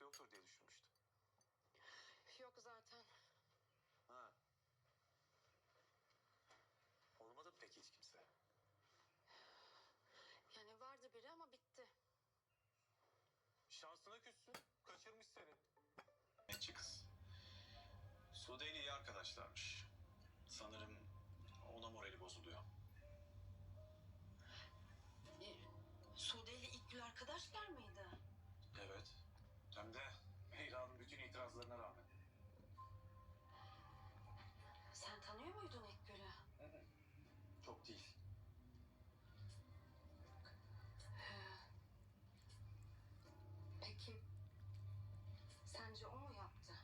Kimse yoktur diye düşünmüştüm. Yok zaten. Ha. Olmadı mı peki hiç kimse? Yani vardı biri ama bitti. Şansına küssün. Kaçırmış seni. Netçi kız. Sude ile iyi arkadaşlarmış. Sanırım ona morali bozuluyor. Sude ile İlkgül arkadaşlar mıydı? İtirazlarına rağmen. Sen tanıyor muydun İlkgül'ü? Çok değil. Peki sence o mu yaptı?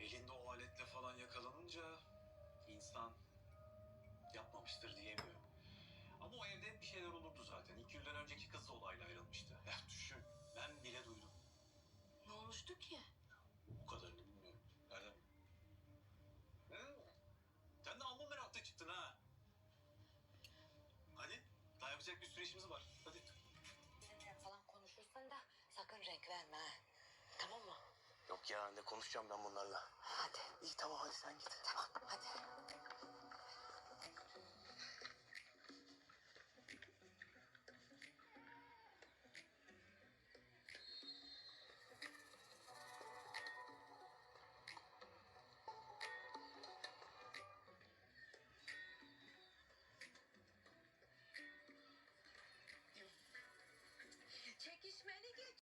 Elinde o aletle falan yakalanınca insan yapmamıştır diyemiyor. Ama o evde hep bir şeyler olurdu zaten. İlk yıldan önceki kız da olayla ayrılmıştı. Ya düşün. Olmuştu ki? O kadarını bilmiyorum. Nereden? Hı? Sen de amma meraklı çıktın ha. Hadi. Daha yapacak bir sürü işimiz var. Hadi. Falan konuşursan da sakın renk verme ha. Tamam mı? Yok ya ne konuşacağım ben bunlarla. Hadi. İyi tamam hadi sen git. Tamam hadi.